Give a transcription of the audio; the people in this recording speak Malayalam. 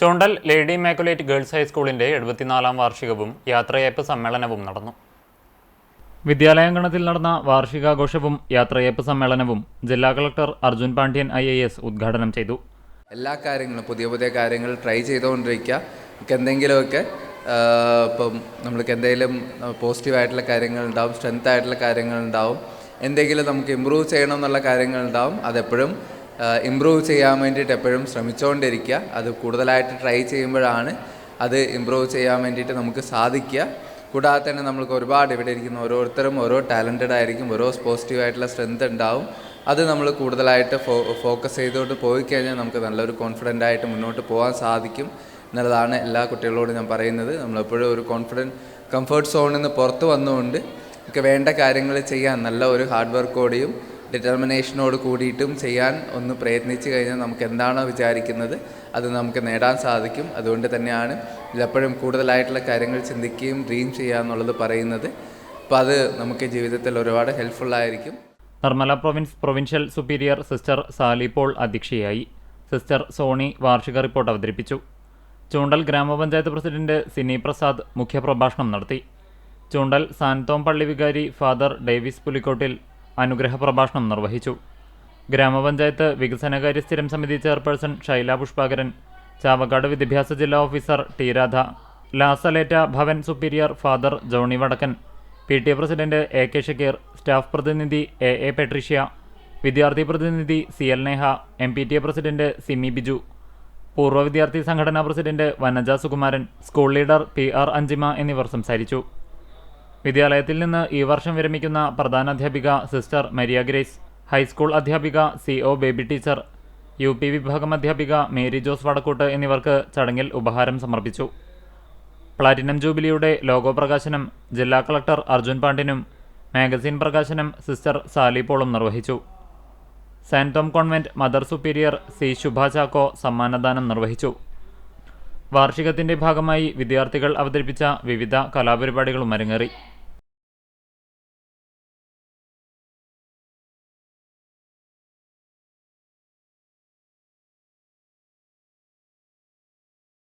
ചുണ്ടൽ ലേഡി മാക്കുലേറ്റ് ഗേൾസ് ഹൈസ്കൂളിന്റെ എഴുപത്തിനാലാം വാർഷികവും യാത്രയയപ്പ് സമ്മേളനവും നടന്നു. വിദ്യാലയാങ്കണത്തിൽ നടന്ന വാർഷികാഘോഷവും യാത്രയയപ്പ് സമ്മേളനവും ജില്ലാ collector Arjun Pandian I A S ഉദ്ഘാടനം ചെയ്തു. എല്ലാ കാര്യങ്ങളും പുതിയ പുതിയ കാര്യങ്ങൾ ട്രൈ ചെയ്തുകൊണ്ടിരിക്കുക. നമുക്ക് എന്തെങ്കിലുമൊക്കെ ഇപ്പം നമ്മൾക്ക് എന്തെങ്കിലും പോസിറ്റീവായിട്ടുള്ള കാര്യങ്ങൾ ഉണ്ടാവും സ്ട്രെങ്ത് ആയിട്ടുള്ള കാര്യങ്ങൾ ഉണ്ടാവും എന്തെങ്കിലും നമുക്ക് ഇമ്പ്രൂവ് ചെയ്യണം എന്നുള്ള കാര്യങ്ങൾ ഉണ്ടാവും അതെപ്പോഴും ഇമ്പ്രൂവ് ചെയ്യാൻ വേണ്ടിയിട്ട് എപ്പോഴും ശ്രമിച്ചുകൊണ്ടിരിക്കുക അത് കൂടുതലായിട്ട് ട്രൈ ചെയ്യുമ്പോഴാണ് അത് ഇമ്പ്രൂവ് ചെയ്യാൻ വേണ്ടിയിട്ട് നമുക്ക് സാധിക്കുക. കൂടാതെ തന്നെ നമ്മൾക്ക് ഒരുപാട് ഇവിടെ ഇരിക്കുന്ന ഓരോരുത്തരും ഓരോ ടാലന്റഡ് ആയിരിക്കും ഓരോ പോസിറ്റീവ് ആയിട്ടുള്ള സ്ട്രെങ്ത് ഉണ്ടാവും. അത് നമ്മൾ കൂടുതലായിട്ട് ഫോ ഫോക്കസ് ചെയ്തുകൊണ്ട് പോയി കഴിഞ്ഞാൽ നമുക്ക് നല്ലൊരു കോൺഫിഡന്റ് ആയിട്ട് മുന്നോട്ട് പോകാൻ സാധിക്കും എന്നുള്ളതാണ് എല്ലാ കുട്ടികളോടും ഞാൻ പറയുന്നത്. നമ്മളെപ്പോഴും ഒരു കോൺഫിഡന്റ് കംഫർട്ട് സോണിൽ നിന്ന് പുറത്ത് വന്നുകൊണ്ട് നമുക്ക് വേണ്ട കാര്യങ്ങൾ ചെയ്യാൻ നല്ല ഒരു ഹാർഡ് വർക്കോടെയും ഡിറ്റർമിനേഷനോട് കൂടിയിട്ടും ചെയ്യാൻ ഒന്ന് പ്രയത്നിച്ച് കഴിഞ്ഞാൽ നമുക്ക് എന്താണോ വിചാരിക്കുന്നത് അത് നമുക്ക് നേടാൻ സാധിക്കും. അതുകൊണ്ട് തന്നെയാണ് ഇതിലെപ്പോഴും കൂടുതലായിട്ടുള്ള കാര്യങ്ങൾ ചിന്തിക്കുകയും ഡ്രീം ചെയ്യുക എന്നുള്ളത് പറയുന്നത്. അപ്പോൾ അത് നമുക്ക് ജീവിതത്തിൽ ഒരുപാട് ഹെൽപ്ഫുള്ളായിരിക്കും Nirmala province provincial superior sister Sally Paul അധ്യക്ഷയായി. സിസ്റ്റർ സോണി വാർഷിക റിപ്പോർട്ട് അവതരിപ്പിച്ചു. ചൂണ്ടൽ ഗ്രാമപഞ്ചായത്ത് പ്രസിഡന്റ് സിനി പ്രസാദ് മുഖ്യപ്രഭാഷണം നടത്തി. ചൂണ്ടൽ സാൻതോം പള്ളി വികാരി ഫാദർ ഡേവിസ് പുലിക്കോട്ടിൽ അനുഗ്രഹ പ്രഭാഷണം നിർവഹിച്ചു. ഗ്രാമപഞ്ചായത്ത് വികസനകാര്യ സ്ഥിരം സമിതി ചെയർപേഴ്സൺ ഷൈല പുഷ്പാകരൻ ചാവക്കാട് വിദ്യാഭ്യാസ ജില്ലാ officer T Radha La Salette Bhavan superior father Johnny Vadakkan P T A president A K Shakir staff പ്രതിനിധി എ എ പെട്രീഷ്യ വിദ്യാർത്ഥി പ്രതിനിധി C L Neha M P T A president Simi Biju പൂർവ വിദ്യാർത്ഥി സംഘടനാ president Vanaja Sukumaran school leader P R Anjima എന്നിവർ സംസാരിച്ചു. വിദ്യാലയത്തിൽ നിന്ന് ഈ വർഷം വിരമിക്കുന്ന പ്രധാനാധ്യാപിക sister Maria Grace high school അധ്യാപിക C O Baby teacher U P വിഭാഗം അധ്യാപിക മേരി ജോസ് വടക്കൂട്ട് എന്നിവർക്ക് ചടങ്ങിൽ ഉപഹാരം സമർപ്പിച്ചു. പ്ലാറ്റിനം ജൂബിലിയുടെ ലോഗോ പ്രകാശനം ജില്ലാ കളക്ടർ അർജുൻ പാണ്ഡിനും മാഗസിൻ പ്രകാശനം സിസ്റ്റർ സാലി പോളും നിർവഹിച്ചു. Santhom convent mother superior C Shubha Chacko സമ്മാനദാനം നിർവഹിച്ചു. വാർഷികത്തിന്റെ ഭാഗമായി വിദ്യാർത്ഥികൾ അവതരിപ്പിച്ച വിവിധ കലാപരിപാടികളും അരങ്ങേറി.